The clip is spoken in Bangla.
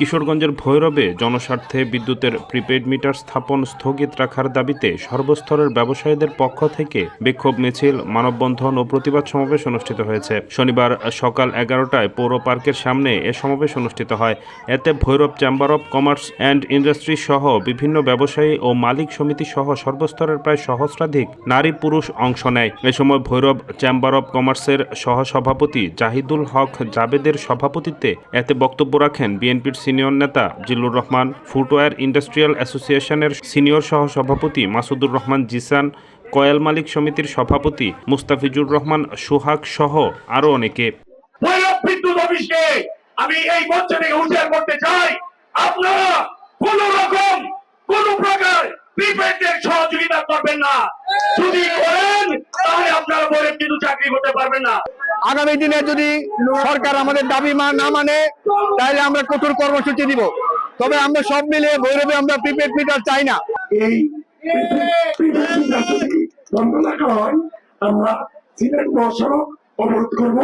কিশোরগঞ্জের ভৈরবে জনস্বার্থে বিদ্যুতের প্রিপেড মিটার স্থাপন স্থগিত রাখার দাবিতে সর্বস্তরের ব্যবসায়ীদের পক্ষ থেকে বিক্ষোভ মিছিল, মানববন্ধন ও প্রতিবাদ সমাবেশ অনুষ্ঠিত হয়েছে। শনিবার সকাল এগারোটায় পৌর পার্কের সামনে এ সমাবেশ অনুষ্ঠিত হয়। এতে Bhairab chamber of commerce and industry সহ বিভিন্ন ব্যবসায়ী ও মালিক সমিতি সহ সর্বস্তরের প্রায় সহস্রাধিক নারী পুরুষ অংশ নেয়। এ সময় ভৈরব চেম্বার অব কমার্সের সহসভাপতি জাহিদুল হক জাবেদের সভাপতিত্বে এতে বক্তব্য রাখেন বিএনপির সিনিয়র নেতা জিল্লুর রহমান, ফুটওয়্যার ইন্ডাস্ট্রিয়াল অ্যাসোসিয়েশনের সিনিয়র সহ সভাপতি মাসুদুর রহমান জিসান, কয়েল মালিক সমিতির সভাপতি মুস্তাফিজুর রহমান, সোহাগ সহ আরও অনেকে। আমি এই মঞ্চ থেকে উদ্ধার করতে চাই। আপনারা কোন রকম, কোন প্রকার সহযোগিতা করবেন না। যদি করেন, তাহলে আপনারা বিদ্যুৎ চাকরি পারবেন না। আগামী দিনে যদি সরকার আমাদের দাবি না মানে তাহলে আমরা কঠোর কর্মসূচি দিব। তবে আমরা সব মিলে ভৈরবে আমরা প্রিপেড মিটার চাই না। আমরা অবরোধ করব।